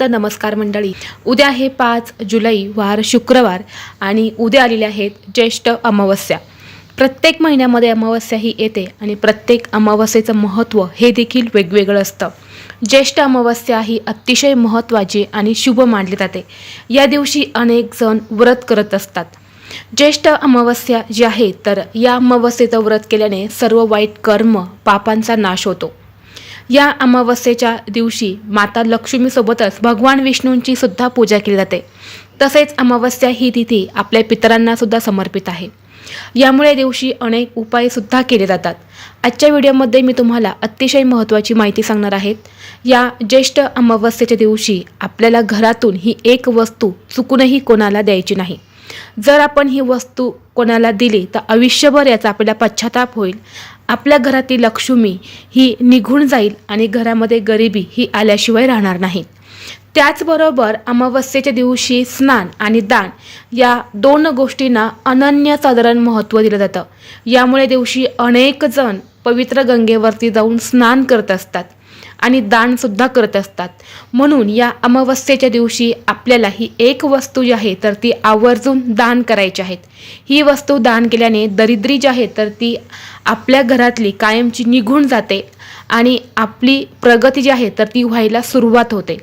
तर नमस्कार मंडळी. उद्या आहे पाच जुलै वार शुक्रवार आणि उद्या आलेले आहेत ज्येष्ठ अमावस्या. प्रत्येक महिन्यामध्ये अमावस्या ही येते आणि प्रत्येक अमावस्येचं महत्त्व हे देखील वेगवेगळं असतं. ज्येष्ठ अमावस्या ही अतिशय महत्त्वाची आणि शुभ मानली जाते. या दिवशी अनेक जण व्रत करत असतात. ज्येष्ठ अमावस्या जी आहे तर या अमावस्येचं व्रत केल्याने सर्व वाईट कर्म पापांचा नाश होतो. या अमावस्येच्या दिवशी माता लक्ष्मीसोबतच भगवान विष्णूंची सुद्धा पूजा केली जाते. तसेच अमावस्या ही तिथी आपल्या पितरांना सुद्धा समर्पित आहे. यामुळे दिवशी अनेक उपायसुद्धा केले जातात. आजच्या व्हिडिओमध्ये मी तुम्हाला अतिशय महत्त्वाची माहिती सांगणार आहेत या ज्येष्ठ अमावस्येच्या दिवशी आपल्याला घरातून ही एक वस्तू चुकूनही कोणाला द्यायची नाही. जर आपण ही वस्तू कोणाला दिली तर आयुष्यभर याचा आपल्याला पश्चाताप होईल. आपल्या घरातील लक्ष्मी ही निघून जाईल आणि घरामध्ये गरिबी ही आल्याशिवाय राहणार नाही. त्याचबरोबर अमावस्येच्या दिवशी स्नान आणि दान या दोन गोष्टींना अनन्यसाधारण महत्त्व दिलं जातं. यामुळे दिवशी अनेक जण पवित्र गंगेवरती जाऊन स्नान करत असतात. आणि दानसुद्धा करत असतात. म्हणून या अमावस्येच्या दिवशी आपल्याला ही एक वस्तू जी आहे तर ती आवर्जून दान करायची आहेत ही वस्तू दान केल्याने दरिद्री जी आहे तर ती आपल्या घरातली कायमची निघून जाते आणि आपली प्रगती जी आहे तर ती व्हायला सुरुवात होते.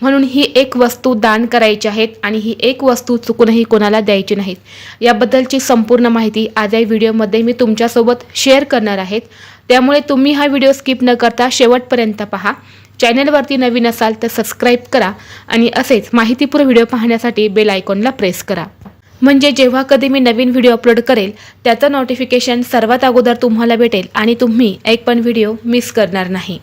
म्हणून ही एक वस्तू दान करायची आहेत आणि ही एक वस्तू चुकूनही कोणाला द्यायची नाहीत. याबद्दलची संपूर्ण माहिती आज या व्हिडिओमध्ये मी तुमच्यासोबत शेअर करणार आहेत. त्यामुळे तुम्ही हा व्हिडिओ स्किप न करता शेवटपर्यंत पहा. चॅनलवरती नवीन असाल तर सबस्क्राईब करा आणि असेच माहितीपूर्ण व्हिडिओ पाहण्यासाठी बेल आयकॉनला प्रेस करा. म्हणजे जेव्हा कधी मी नवीन व्हिडिओ अपलोड करेल त्याचं नोटिफिकेशन सर्वात अगोदर तुम्हाला भेटेल आणि तुम्ही एक पण व्हिडिओ मिस करणार नाही.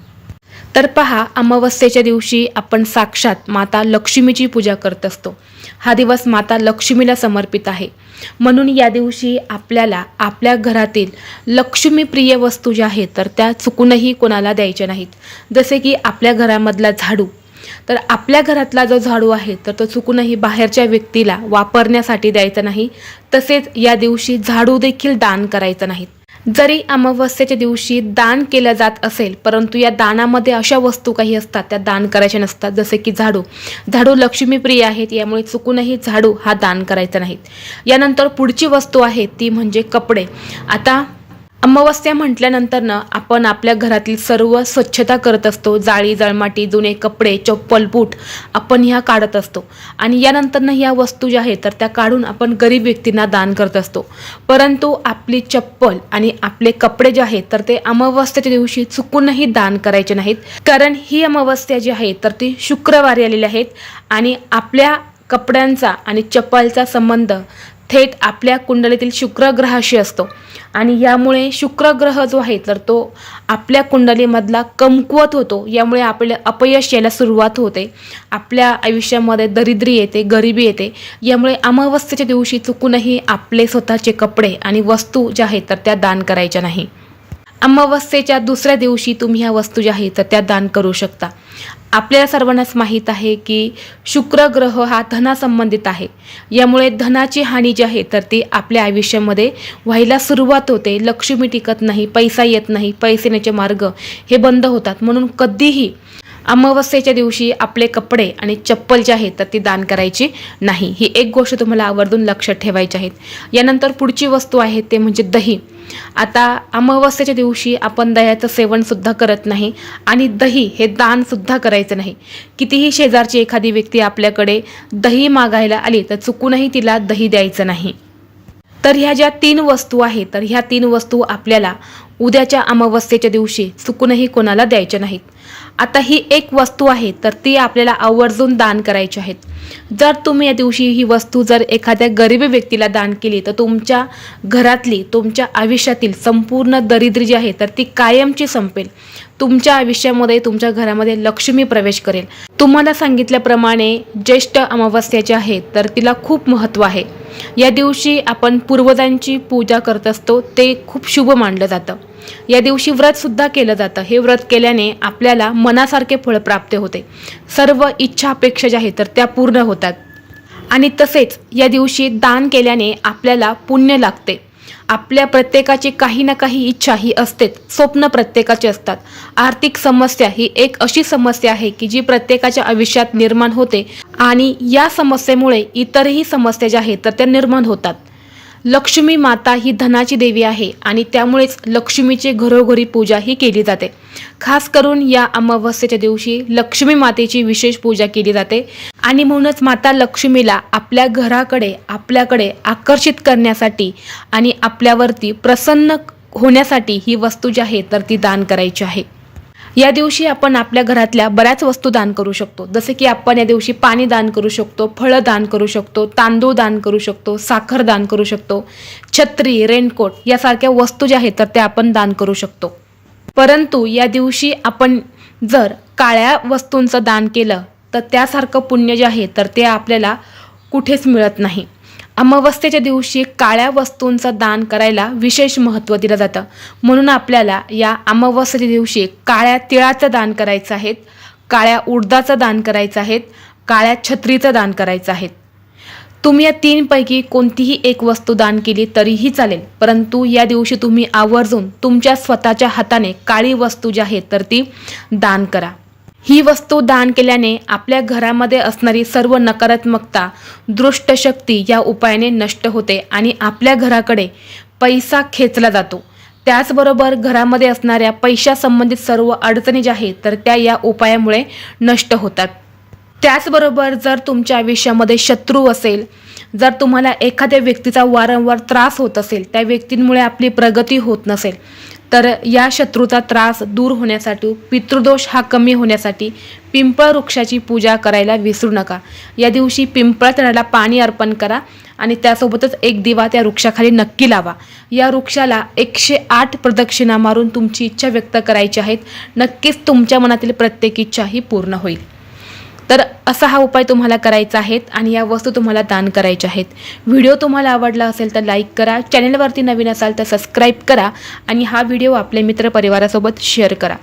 तर पहा अमावस्येच्या दिवशी आपण साक्षात माता लक्ष्मीची पूजा करत असतो. हा दिवस माता लक्ष्मीला समर्पित आहे. म्हणून या दिवशी आपल्याला आपल्या घरातील लक्ष्मीप्रिय वस्तू ज्या आहेत तर त्या चुकूनही कोणाला द्यायच्या नाहीत. जसे की आपल्या घरामधला झाडू. तर आपल्या घरातला जो झाडू आहे तर तो चुकूनही बाहेरच्या व्यक्तीला वापरण्यासाठी द्यायचा नाही. तसेच या दिवशी झाडू देखील दान करायचं नाहीत. जरी अमावस्येच्या दिवशी दान केलं जात असेल परंतु या दानामध्ये अशा वस्तू काही असतात त्या दान करायच्या नसतात. जसे की झाडू. झाडू लक्ष्मीप्रिय आहेत यामुळे चुकूनही झाडू हा दान करायचा नाहीत. यानंतर पुढची वस्तू आहे ती म्हणजे कपडे. आता अमावस्या म्हटल्यानंतरनं आपण आपल्या घरातील सर्व स्वच्छता करत असतो. जाळी जळमाटी जुने कपडे चप्पल बूट आपण ह्या काढत असतो. आणि यानंतरनं ह्या वस्तू ज्या आहेत तर त्या काढून आपण गरीब व्यक्तींना दान करत असतो. परंतु आपली चप्पल आणि आपले कपडे जे आहेत तर ते अमावस्याच्या दिवशी चुकूनही दान करायचे नाहीत. कारण ही अमावस्या जी आहे तर ती शुक्रवारी आलेली आहेत आणि आपल्या कपड्यांचा आणि चप्पलचा संबंध थेट आपल्या कुंडलीतील शुक्र ग्रहाशी असतो. आणि यामुळे शुक्र ग्रह जो आहे तर तो आपल्या कुंडलीमधला कमकुवत होतो. यामुळे आपल्या अपयश यायला सुरुवात होते. आपल्या आयुष्यामध्ये दरिद्री येते गरिबी येते. यामुळे अमावस्येच्या दिवशी चुकूनही आपले स्वतःचे कपडे आणि वस्तू ज्या आहेत तर त्या दान करायच्या नाही. अमावस्येच्या दुसऱ्या दिवशी तुम्ही ह्या वस्तू ज्या आहेत तर त्या दान करू शकता. आपल्याला सर्वांनाच माहीत आहे की शुक्र ग्रह हा धनासंबंधित आहे. यामुळे धनाची हानी जी आहे तर ती आपल्या आयुष्यामध्ये व्हायला सुरुवात होते. लक्ष्मी टिकत नाही पैसा येत नाही पैसे येण्याचे मार्ग हे बंद होतात. म्हणून कधीही अमावस्येच्या दिवशी आपले कपडे आणि चप्पल जे आहेत तर ती दान करायची नाही. ही एक गोष्ट तुम्हाला आवर्जून लक्षात ठेवायची आहेत यानंतर पुढची वस्तू आहे ते म्हणजे दही. आता अमावस्येच्या दिवशी आपण दह्याचं सेवनसुद्धा करत नाही आणि दही हे दानसुद्धा करायचं नाही. कितीही शेजारची एखादी व्यक्ती आपल्याकडे दही मागायला आली तर चुकूनही तिला दही द्यायचं नाही. तर ह्या ज्या तीन वस्तू आहेत तर ह्या तीन वस्तू आपल्याला उद्याच्या अमावस्येच्या दिवशी चुकूनही कोणाला द्यायच्या नाहीत. आता ही एक वस्तू आहे तर ती आपल्याला आवर्जून दान करायची आहेत जर तुम्ही या दिवशी ही वस्तू जर एखाद्या गरीब व्यक्तीला दान केली तर तुमच्या घरातली तुमच्या आयुष्यातील संपूर्ण दरिद्री जी आहे तर ती कायमची संपेल. तुमच्या आयुष्यामध्ये तुमच्या घरामध्ये लक्ष्मी प्रवेश करेल. तुम्हाला सांगितल्याप्रमाणे ज्येष्ठ अमावस्या जी आहे तर तिला खूप महत्त्व आहे. या दिवशी आपण पूर्वजांची पूजा करत असतो ते खूप शुभ मानलं जातं. या दिवशी व्रतसुद्धा केलं जातं. हे व्रत केल्याने आपल्याला मनासारखे फळ प्राप्त होते. सर्व इच्छा अपेक्षा ज्या आहेत तर त्या पूर्ण होतात. आणि तसेच या दिवशी दान केल्याने आपल्याला पुण्य लागते. आपल्या प्रत्येकाची काही ना काही इच्छा ही असतेच. स्वप्न प्रत्येकाची असतात. आर्थिक समस्या ही एक अशी समस्या आहे की जी प्रत्येकाच्या आयुष्यात निर्माण होते आणि या समस्येमुळे इतरही समस्या ज्या आहेत तर त्या निर्माण होतात. लक्ष्मी माता ही धनाची देवी आहे आणि त्यामुळेच लक्ष्मीची घरोघरी पूजा ही केली जाते. खास करून या अमावस्येच्या दिवशी लक्ष्मी मातेची विशेष पूजा केली जाते आणि म्हणूनच माता लक्ष्मीला आपल्या घराकडे आपल्याकडे आकर्षित करण्यासाठी आणि आपल्यावरती प्रसन्न होण्यासाठी ही वस्तू जी आहे तर ती दान करायची आहे. या दिवशी आपण आपल्या घरातल्या बऱ्याच वस्तू दान करू शकतो. जसे की आपण या दिवशी पाणी दान करू शकतो फळं दान करू शकतो तांदूळ दान करू शकतो साखर दान करू शकतो छत्री रेनकोट यासारख्या वस्तू ज्या आहेत तर त्या आपण दान करू शकतो. परंतु या दिवशी आपण जर काळ्या वस्तूंचं दान केलं तर त्यासारखं पुण्य जे आहे तर ते आपल्याला कुठेच मिळत नाही. अमावस्येच्या दिवशी काळ्या वस्तूंचं दान करायला विशेष महत्त्व दिलं जातं. म्हणून आपल्याला या अमावस्येच्या दिवशी काळ्या तिळाचं दान करायचं आहेत काळ्या उडदाचं दान करायचं आहेत काळ्या छत्रीचं दान करायचं आहे. तुम्ही या तीनपैकी कोणतीही एक वस्तू दान केली तरीही चालेल परंतु या दिवशी तुम्ही आवर्जून तुमच्या स्वतःच्या हाताने काळी वस्तू जी आहे तर ती दान करा. ही वस्तू दान केल्याने आपल्या घरामध्ये असणारी सर्व नकारात्मकता दृष्टशक्ती या उपायाने नष्ट होते आणि आपल्या घराकडे पैसा खेचला जातो. त्याचबरोबर घरामध्ये असणाऱ्या पैशासंबंधित सर्व अडचणी ज्या आहेत तर त्या या उपायामुळे नष्ट होतात. त्याचबरोबर जर तुमच्या आयुष्यामध्ये शत्रू असेल जर तुम्हाला एखाद्या व्यक्तीचा वारंवार त्रास होत असेल त्या व्यक्तींमुळे आपली प्रगती होत नसेल तर या शत्रूचा त्रास दूर होण्यासाठी पितृदोष हा कमी होण्यासाठी पिंपळ वृक्षाची पूजा करायला विसरू नका. या दिवशी पिंपळ तणाला पाणी अर्पण करा आणि त्यासोबतच एक दिवा त्या वृक्षाखाली नक्की लावा. या वृक्षाला एकशे आठ प्रदक्षिणा मारून तुमची इच्छा व्यक्त करायची आहेत. नक्कीच तुमच्या मनातील प्रत्येक इच्छा ही पूर्ण होईल. तर असा हा उपाय तुम्हाला करायचा आहे आणि या वस्तू तुम्हाला दान करायच्या आहेत. व्हिडिओ तुम्हाला आवडला असेल तर लाईक करा. चॅनलवरती नवीन असाल तर सबस्क्राईब करा आणि हा व्हिडिओ आपल्या मित्रपरिवारासोबत शेअर करा.